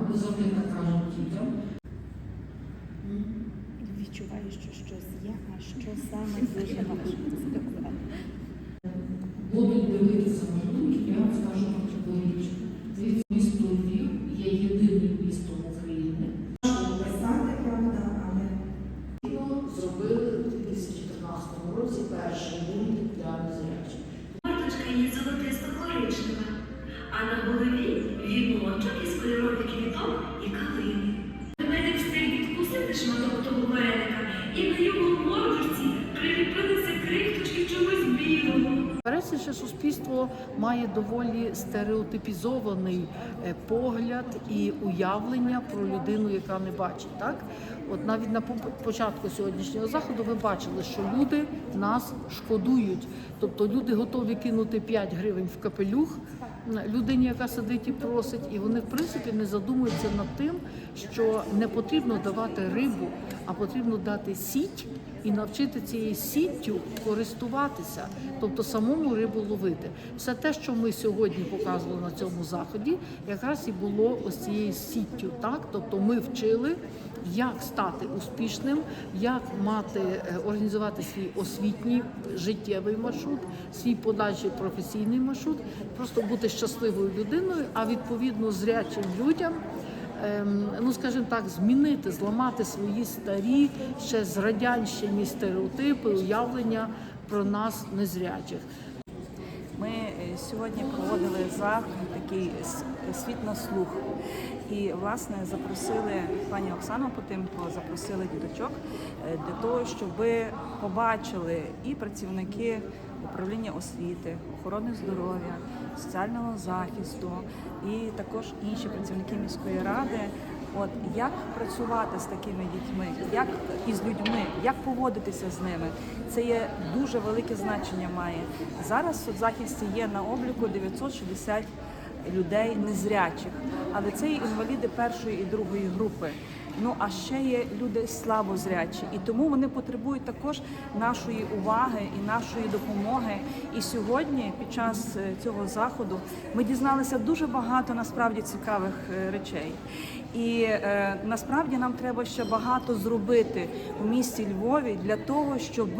Вони завжди так кажуть дітям. Відчуваю, що щось є, а що саме дуже важко сказати. Будуть дивитися Пересічне суспільство має доволі стереотипізований е, погляд і уявлення про людину, яка не бачить. Так, от навіть на початку сьогоднішнього заходу ви бачили, що люди нас шкодують. Тобто люди готові кинути 5 гривень в капелюх людині, яка сидить і просить, і вони в принципі не задумуються над тим, що не потрібно давати рибу, а потрібно дати сіть і навчити цією сіттю користуватися, тобто самому рибу ловити. Все те, що ми сьогодні показували на цьому заході, якраз і було ось цією сіттю. Так, тобто ми вчили. Як стати успішним, як мати е, організувати свій освітній життєвий маршрут, свій подальший професійний маршрут, просто бути щасливою людиною, а відповідно зрячим людям ну скажімо так, змінити, зламати свої старі ще з радянщині стереотипи, уявлення про нас незрячих. Ми е, сьогодні проводили захід такий світ на слух. І власне запросили пані Оксану Потимко, запросили діточок е, для того, щоб побачили і працівники управління освіти, охорони здоров'я, соціального захисту, і також інші працівники міської ради. От як працювати з такими дітьми, як із людьми, як поводитися з ними, це є дуже велике значення має. Зараз в соцзахисті є на обліку 960 людей незрячих, але це є інваліди першої і другої групи. Ну а ще є люди слабозрячі, і тому вони потребують також нашої уваги і нашої допомоги. І сьогодні, під час е, цього заходу, ми дізналися дуже багато насправді цікавих е, речей. І е, насправді нам треба ще багато зробити у місті Львові для того, щоб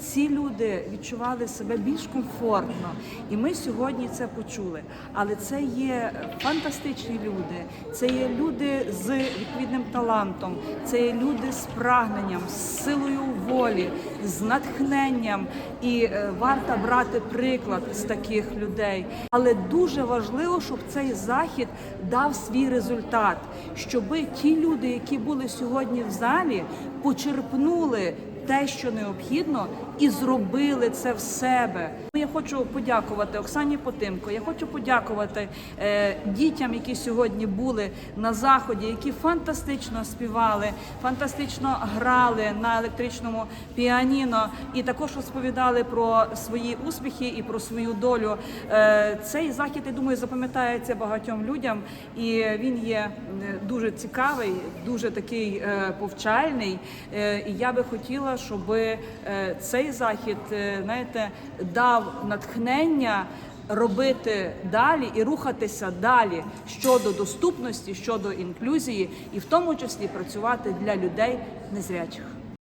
ці люди відчували себе більш комфортно. І ми сьогодні це почули. Але це є фантастичні люди, це є люди з відповідним талантом, це є люди з прагненням, з силою волі, з натхненням. І е, варто брати приклад з таких людей. Але дуже важливо, щоб цей захід дав свій результат, щоб ті люди, які були сьогодні в залі, почерпнули те, що необхідно, і зробили це в себе. Я хочу подякувати Оксані Потимко. Я хочу подякувати е, дітям, які сьогодні були на заході, які фантастично співали, фантастично грали на електричному піаніно і також розповідали про свої успіхи і про свою долю. Е, цей захід, я думаю, запам'ятається багатьом людям, і він є дуже цікавий, дуже такий е, повчальний. Е, і я би хотіла, щоб е, цей захід, е, знаєте, дав натхнення. Робити далі і рухатися далі щодо доступності, щодо інклюзії, і в тому числі працювати для людей незрячих.